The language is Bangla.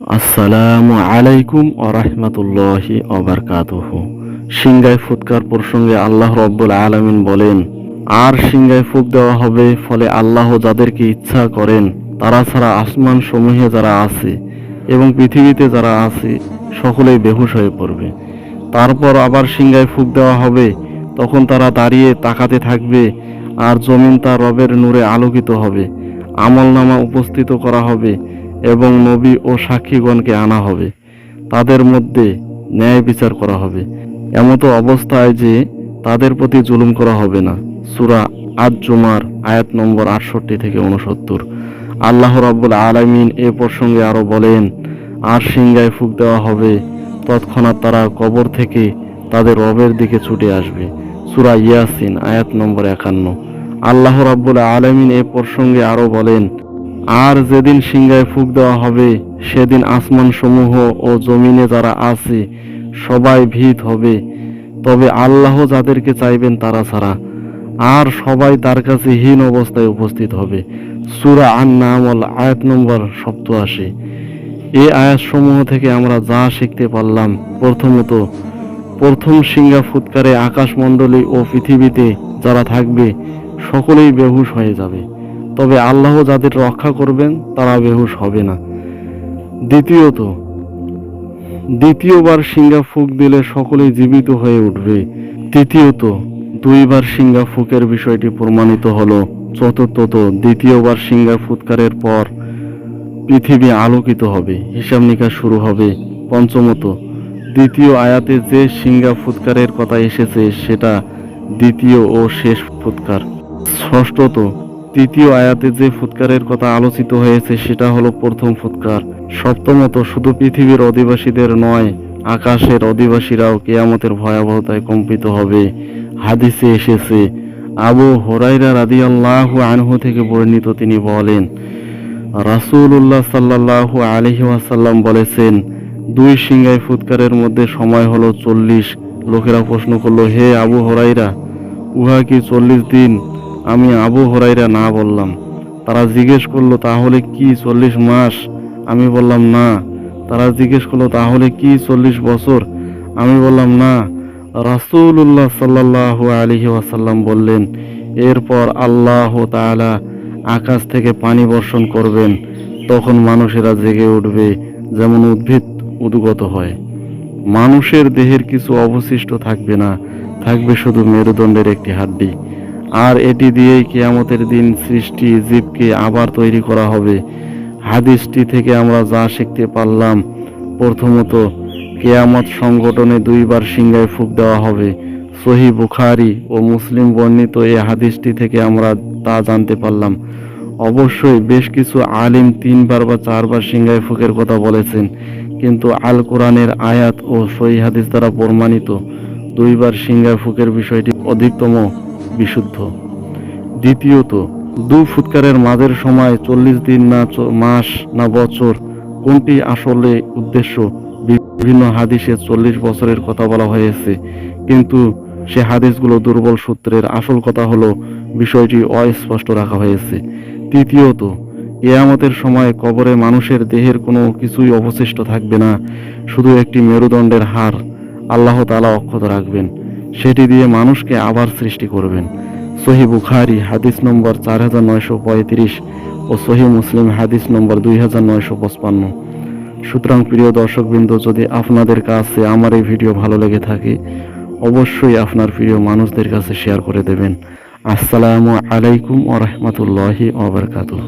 আসসালামু আলাইকুম আরহামতুল্লাহি অবরকাতুহ সিংগায় ফুৎকার প্রসঙ্গে আল্লাহ রব্বুল আলামিন বলেন, আর সিংগায় ফুক দেওয়া হবে ফলে আল্লাহ যাদেরকে ইচ্ছা করেন, তারা ছাড়া আসমান সমূহে যারা আছে এবং পৃথিবীতে যারা আছে, সকলেই বেহুশ হয়ে পড়বে। তারপর আবার সিংগায় ফুক দেওয়া হবে, তখন তারা দাঁড়িয়ে তাকাতে থাকবে আর জমিন তার রবের নূরে আলোকিত হবে, আমলনামা উপস্থিত করা হবে এবং নবী ও সাক্ষীগণকে আনা হবে। তাদের মধ্যে ন্যায় বিচার করা হবে। এমতো অবস্থায় যে তাদের প্রতি জুলুম করা হবে না। সুরা আজ জুমার আয়াত নম্বর আটষট্টি থেকে উনসত্তর আল্লাহ রাব্বুল আলামিন এ প্রসঙ্গে আরও বলেন, আর সিংগায় ফুক দেওয়া হবে, তৎক্ষণাৎ তারা কবর থেকে তাদের রবের দিকে ছুটে আসবে। সুরা ইয়াসিন আয়াত নম্বর একান্ন। আল্লাহ রাব্বুল আলামিন এ প্রসঙ্গে আরও বলেন আর যেদিন সিংহায় ফুক দেওয়া হবে, সেদিন আসমান সমূহ ও জমিনে যারা আছে, সবাই ভীত হবে। তবে আল্লাহ যাদেরকে চাইবেন তারা ছাড়া। আর সবাই তার কাছে হীন অবস্থায় উপস্থিত হবে। সুরা আন নামল আয়াত নম্বর সপ্তআশি। এই আয়াতসমূহ থেকে আমরা যা শিখতে পারলাম, প্রথমত, প্রথম সিংহা ফুৎকারে আকাশমণ্ডলী ও পৃথিবীতে যারা থাকবে, সকলেই বেহুশ হয়ে যাবে। তবে আল্লাহ যাদের রক্ষা করবেন, তারা বেহুশ হবে না। দ্বিতীয়ত, দ্বিতীয়বার সিংহা ফুক দিলে সকলেই জীবিত হয়ে উঠবে। তৃতীয়ত, দুইবার সিঙ্গা ফুকের বিষয়টি প্রমাণিত হলো। চতুর্থত, দ্বিতীয়বার সিঙ্গা ফুৎকারের পর পৃথিবী আলোকিত হবে, হিসাব নিকাশ শুরু হবে। পঞ্চমত, দ্বিতীয় আয়াতে যে সিঙ্গা ফুৎকারের কথা এসেছে, সেটা দ্বিতীয় ও শেষ ফুৎকার। ষষ্ঠত তৃতীয় আয়াতে যে ফুৎকারের কথা আলোচিত হয়েছে, সেটা হলো প্রথম ফুৎকার। সপ্তমত, শুধু পৃথিবীর অধিবাসীদের নয়, আকাশের অধিবাসীরাও কেয়ামতের ভয়াবহতায় কম্পিত হবে। হাদিসে এসেছে, আবু হরাইরা রাদিয়াল্লাহু আনহু থেকে বর্ণিত তিনি বলেন, রাসূলুল্লাহ সাল্লাল্লাহু আলাইহি ওয়াসাল্লাম বলেছেন, দুই সিংহাই ফুৎকারের মধ্যে সময় হলো চল্লিশ। লোকেরা প্রশ্ন করল, হে আবু হরাইরা উহা কি চল্লিশ দিন? আমি আবু হরাইরা না বললাম। তারা জিজ্ঞেস করল, তাহলে কি চল্লিশ মাস? আমি বললাম, না। তারা জিজ্ঞেস করল, তাহলে কি চল্লিশ বছর? আমি বললাম, না। রাসূলুল্লাহ সাল্লাল্লাহু আলাইহি ওয়াসাল্লাম বললেন, এরপর আল্লাহ তাআলা আকাশ থেকে পানি বর্ষণ করবেন, তখন মানুষেরা জেগে উঠবে, যেমন উদ্ভিদ উদ্গত হয়। মানুষের দেহের কিছু অবশিষ্ট থাকবে না, থাকবে শুধু মেরুদণ্ডের একটি হাড্ডি। আর এটি দিয়েই কেয়ামতের দিন সৃষ্টি জীবকে আবার তৈরি করা হবে। হাদিসটি থেকে আমরা যা শিখতে পারলাম, প্রথমত কেয়ামত সংগঠনে দুইবার সিংহায় ফুক দেওয়া হবে। সহি বুখারি ও মুসলিম বর্ণিত এই হাদিসটি থেকে আমরা তা জানতে পারলাম। অবশ্যই বেশ কিছু আলিম তিনবার বা চারবার সিংহায় ফুকের কথা বলেছেন, কিন্তু আল কোরআনের আয়াত ও সহি হাদিস দ্বারা প্রমাণিত। দুইবার সিংহায় ফুকের বিষয়টি অধিকতম। বিশুদ্ধ। দ্বিতীয়ত, দু ফুৎকারের মাঝের সময় চল্লিশ দিন না মাস না বছর কোনটি আসলে উদ্দেশ্য? বিভিন্ন হাদিসে চল্লিশ বছরের কথা বলা হয়েছে, কিন্তু সে হাদিসগুলো দুর্বল সূত্রের আসল কথা হলো, বিষয়টি অস্পষ্ট রাখা হয়েছে। তৃতীয়ত, কেয়ামতের সময় কবরে মানুষের দেহের কোনো কিছুই অবশিষ্ট থাকবে না, শুধু একটি মেরুদণ্ডের হার আল্লাহ তালা অক্ষত রাখবেন। সেটি দিয়ে মানুষকে আবার সৃষ্টি করবেন। সহি বুখারি হাদিস নম্বর চার হাজার নয়শো পঁয়ত্রিশ ও সহি মুসলিম হাদিস নম্বর দুই হাজার নয়শো পঁচপান্ন। সুতরাং প্রিয় দর্শকবৃন্দ, যদি আপনাদের কাছে আমার এই ভিডিও ভালো লেগে থাকে, অবশ্যই আপনার প্রিয় মানুষদের কাছে শেয়ার করে দেবেন। আসসালামু আলাইকুম ওরহমতুল্লাহি ওবরকাতুহ